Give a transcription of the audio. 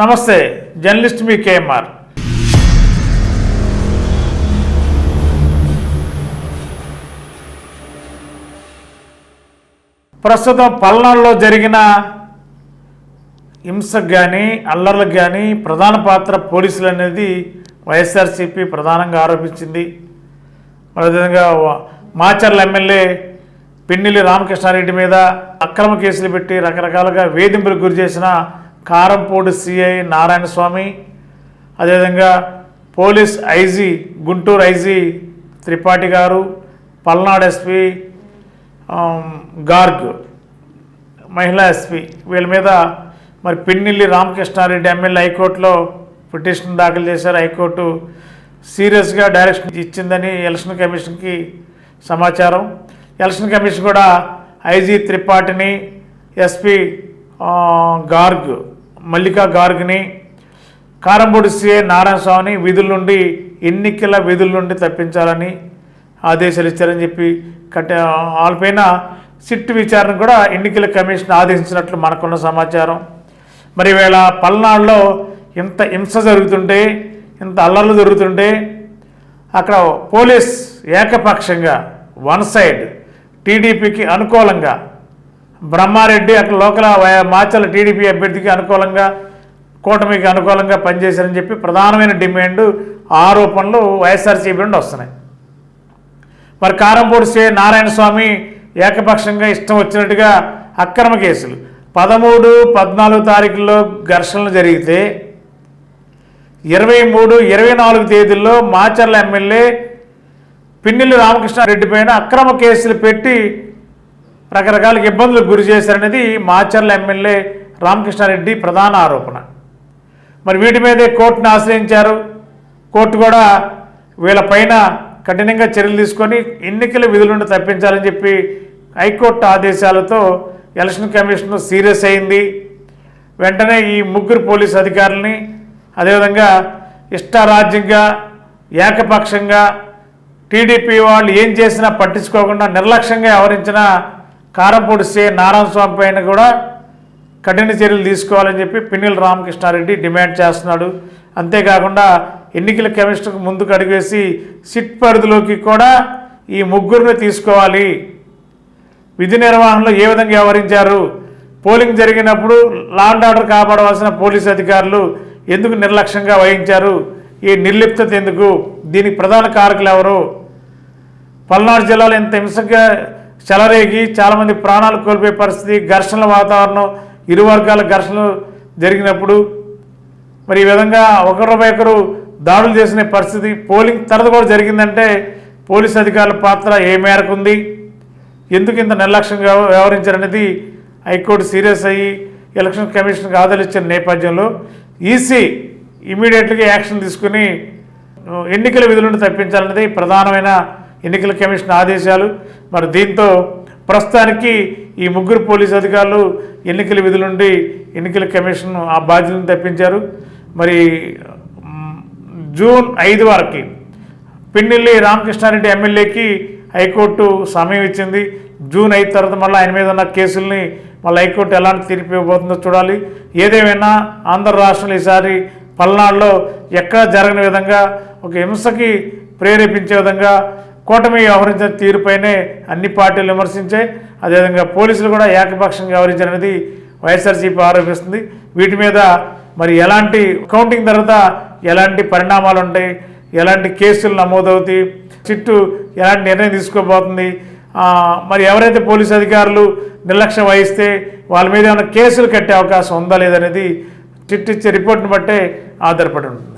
నమస్తే జర్నలిస్ట్ మీ కేఎంఆర్. ప్రస్తుతం పల్నాడులో జరిగిన హింసకు కానీ అల్లర్లకు కానీ ప్రధాన పాత్ర పోలీసులు అనేది వైఎస్ఆర్సీపీ ప్రధానంగా ఆరోపించింది. అదేవిధంగా మాచర్ల ఎమ్మెల్యే పిన్నిలి రామకృష్ణారెడ్డి మీద అక్రమ కేసులు పెట్టి రకరకాలుగా వేధింపులకు గురి చేసిన కారంపూడి సిఐ నారాయణ స్వామి అదేవిధంగా police IG Guntur IG Tripathi garu Palnadu SP Garg మహిళా ఎస్పీ. వీళ్ళ మీద మరి పిన్నిల్లి రామకృష్ణారెడ్డి ఎమ్మెల్యే హైకోర్టులో పిటిషన్ దాఖలు చేశారు. హైకోర్టు సీరియస్గా డైరెక్షన్ ఇచ్చిందని ఎలక్షన్ కమిషన్కి సమాచారం. ఎలక్షన్ కమిషన్ కూడా ఐజీ త్రిపాఠిని ఎస్పీ గార్గ్ మల్లికా గార్గ్ని కారంపూడి సీఏ నారాయణ స్వామిని విధుల నుండి ఎన్నికల విధుల నుండి తప్పించాలని ఆదేశాలు ఇచ్చారని చెప్పి కట్ట వాళ్ళపైన సిట్ విచారణ కూడా ఎన్నికల కమిషన్ ఆదేశించినట్లు మనకున్న సమాచారం. మరి వేళ పల్నాడులో ఇంత హింస జరుగుతుంటే ఇంత అల్లర్లు జరుగుతుంటే అక్కడ పోలీస్ ఏకపక్షంగా వన్ సైడ్ టీడీపీకి అనుకూలంగా బ్రహ్మారెడ్డి అక్కడ లోకల్ వై- మాచల టీడీపీ అభ్యర్థికి అనుకూలంగా కూటమికి అనుకూలంగా పనిచేశారని చెప్పి ప్రధానమైన డిమాండ్ ఆరోపణలు వైఎస్ఆర్సీపీ నుండి వస్తున్నాయి. మరి కారంపూడి శ్రీ నారాయణ స్వామి ఏకపక్షంగా ఇష్టం వచ్చినట్టుగా అక్రమ కేసులు. పదమూడు పద్నాలుగు తారీఖుల్లో ఘర్షణలు జరిగితే ఇరవై మూడు ఇరవై నాలుగు తేదీల్లో మాచర్ల ఎమ్మెల్యే పిన్నెల్లి రామకృష్ణారెడ్డి పైన అక్రమ కేసులు పెట్టి రకరకాల ఇబ్బందులకు గురి చేశారనేది మాచర్ల ఎమ్మెల్యే రామకృష్ణారెడ్డి ప్రధాన ఆరోపణ. మరి వీటి మీదే కోర్టును ఆశ్రయించారు. కోర్టు కూడా వీళ్ళపైన కఠినంగా చర్యలు తీసుకొని ఎన్నికల విధుల నుండి తప్పించాలని చెప్పి హైకోర్టు ఆదేశాలతో ఎలక్షన్ కమిషన్ సీరియస్ అయింది. వెంటనే ఈ ముగ్గురు పోలీస్ అధికారులని అదేవిధంగా ఇష్టారాజ్యంగా ఏకపక్షంగా టీడీపీ వాళ్ళు ఏం చేసినా పట్టించుకోకుండా నిర్లక్ష్యంగా వ్యవహరించిన కారపూడి సే నారాయణ స్వామి పైన కూడా కఠిన చర్యలు తీసుకోవాలని చెప్పి పిన్నిల రామకృష్ణారెడ్డి డిమాండ్ చేస్తున్నాడు. అంతేకాకుండా ఎన్నికల కమిషన్కు ముందుకు అడిగేసి సిట్ పరిధిలోకి కూడా ఈ ముగ్గురిని తీసుకోవాలి. విధి నిర్వహణలో ఏ విధంగా వ్యవహరించారు? పోలింగ్ జరిగినప్పుడు లా అండ్ ఆర్డర్ కాపాడవలసిన పోలీస్ అధికారులు ఎందుకు నిర్లక్ష్యంగా వహించారు? ఈ నిర్లిప్తత ఎందుకు? దీనికి ప్రధాన కారకులు ఎవరు? పల్నాడు జిల్లాలో ఇంత హింసగా చెలరేగి చాలామంది ప్రాణాలు కోల్పోయే పరిస్థితి ఘర్షణల వాతావరణం ఇరు వర్గాల ఘర్షణలు జరిగినప్పుడు మరి ఈ విధంగా ఒకరిపై ఒకరు దాడులు చేసిన పరిస్థితి పోలింగ్ తర్వాత కూడా జరిగిందంటే పోలీస్ అధికారుల పాత్ర ఏ మేరకు ఉంది? ఎందుకు ఇంత నిర్లక్ష్యంగా వ్యవహరించారనేది హైకోర్టు సీరియస్ అయ్యి ఎలక్షన్ కమిషన్కి ఆదేశాలు నేపథ్యంలో ఈసీ ఇమీడియట్గా యాక్షన్ తీసుకుని ఎన్నికల విధులను తప్పించాలన్నది ప్రధానమైన ఎన్నికల కమిషన్ ఆదేశాలు. మరి దీంతో ప్రస్తుతానికి ఈ ముగ్గురు పోలీసు అధికారులు ఎన్నికల విధుల నుండి ఎన్నికల కమిషన్ ఆ బాధ్యతను తప్పించారు. మరి జూన్ ఐదు వరకు పిన్నెల్లి రామకృష్ణారెడ్డి ఎమ్మెల్యేకి హైకోర్టు సమయం ఇచ్చింది. జూన్ ఐదు తర్వాత మళ్ళీ ఆయన మీద ఉన్న కేసుల్ని మళ్ళీ హైకోర్టు ఎలాంటి తీర్పు ఇవ్వబోతుందో చూడాలి. ఏదేమైనా ఆంధ్ర రాష్ట్రంలో ఈసారి పల్నాడులో ఎక్కడ జరగని విధంగా ఒక హింసకి ప్రేరేపించే విధంగా కూటమి వ్యవహరించిన తీరుపైనే అన్ని పార్టీలు విమర్శించాయి. అదేవిధంగా పోలీసులు కూడా ఏకపక్షంగా వ్యవహరించారనేది వైఎస్ఆర్సీపీ ఆరోపిస్తుంది. వీటి మీద మరి ఎలాంటి కౌంటింగ్ తర్వాత ఎలాంటి పరిణామాలు ఉంటాయి? ఎలాంటి కేసులు నమోదవుతాయి? చిట్టు ఎలాంటి నిర్ణయం తీసుకోబోతుంది? మరి ఎవరైతే పోలీసు అధికారులు నిర్లక్ష్యం వహిస్తే వాళ్ళ మీద ఏమైనా కేసులు కట్టే అవకాశం ఉందా లేదనేది చిట్టు ఇచ్చే రిపోర్ట్ని బట్టే ఆధారపడి ఉంటుంది.